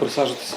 Присаджуйтесь.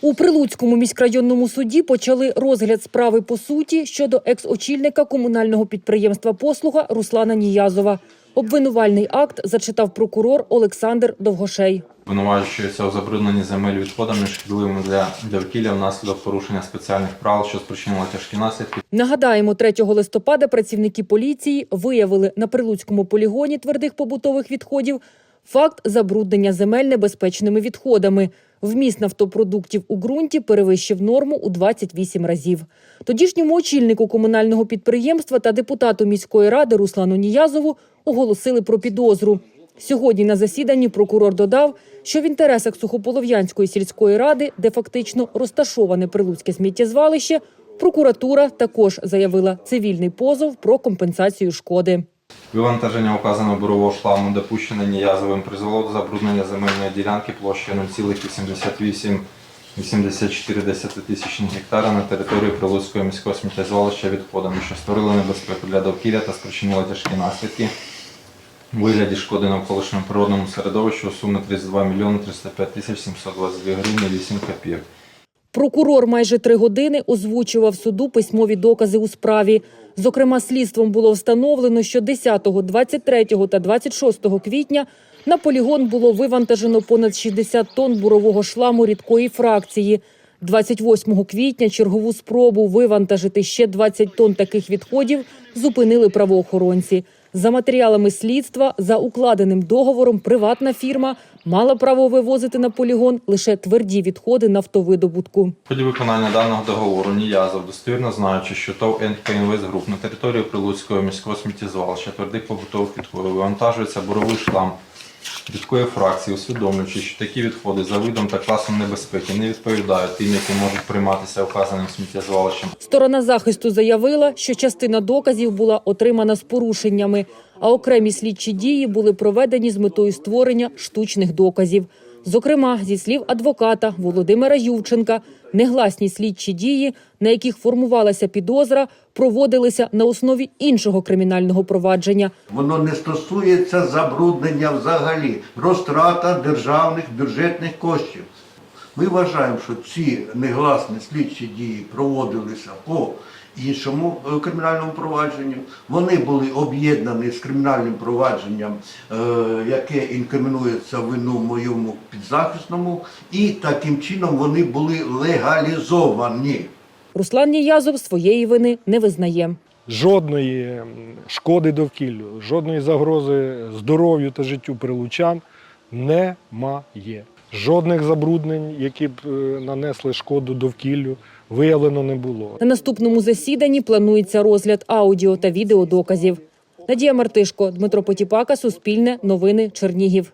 У Прилуцькому міськрайонному суді почали розгляд справи по суті щодо екс-очільника комунального підприємства «Послуга» Руслана Ніязова. Обвинувальний акт зачитав прокурор Олександр Довгошей. Винувачується у забрудненні земель відходами, шкідливими для довкілля внаслідок порушення спеціальних правил, що спричинило тяжкі наслідки. Нагадаємо, 3 листопада працівники поліції виявили на Прилуцькому полігоні твердих побутових відходів факт забруднення земель небезпечними відходами. Вміст нафтопродуктів у ґрунті перевищив норму у 28 разів. Тодішньому очільнику комунального підприємства та депутату міської ради Руслану Ніязову оголосили про підозру. Сьогодні на засіданні прокурор додав, що в інтересах Сухополов'янської сільської ради, де фактично розташоване прилуцьке сміттєзвалище, прокуратура також заявила цивільний позов про компенсацію шкоди. Вивантаження указаного бурового шламу, допущене Ніязовим, призвело до забруднення земельної ділянки площею 0,88 84 десятитисячних гектара на території Прилуцького міського сміттєзвалища відходами, що створили небезпеку для довкілля та спричинили тяжкі наслідки у вигляді шкоди навколишньому природному середовищу у сумі 32 мільйони 305 тисяч 722 гривні 8 копійок. Прокурор майже три години озвучував суду письмові докази у справі. Зокрема, слідством було встановлено, що 10, 23 та 26 квітня на полігон було вивантажено понад 60 тонн бурового шламу рідкої фракції. 28 квітня чергову спробу вивантажити ще 20 тонн таких відходів зупинили правоохоронці. За матеріалами слідства, за укладеним договором, приватна фірма мала право вивозити на полігон лише тверді відходи нафтовидобутку. В ході виконання даного договору Ніязов, достовірно знаючи, що ТОВ НК Груп» на території Прилуцького міського сміттєзвалища твердих побутових відходів вивантажується буровий шлам рідкої фракції, усвідомлюючи, що такі відходи за видом та класом небезпеки не відповідають тим, які можуть прийматися вказаним сміттєзвалищем. Сторона захисту заявила, що частина доказів була отримана з порушеннями, а окремі слідчі дії були проведені з метою створення штучних доказів. Зокрема, зі слів адвоката Володимира Ювченка, негласні слідчі дії, на яких формувалася підозра, проводилися на основі іншого кримінального провадження. Воно не стосується забруднення взагалі, розтрата державних бюджетних коштів. Ми вважаємо, що ці негласні слідчі дії проводилися по іншому е, кримінальному провадженню. Вони були об'єднані з кримінальним провадженням, е, яке інкримінується вину моєму підзахисному, і таким чином вони були легалізовані. Руслан Ніязов своєї вини не визнає. жодної шкоди довкіллю, жодної загрози здоров'ю та життю прилучан немає. Жодних забруднень, які б е, нанесли шкоду довкіллю, виявлено не було. На наступному засіданні планується розгляд аудіо та відеодоказів. Надія Мартишко, Дмитро Потіпака, Суспільне, Новини, Чернігів.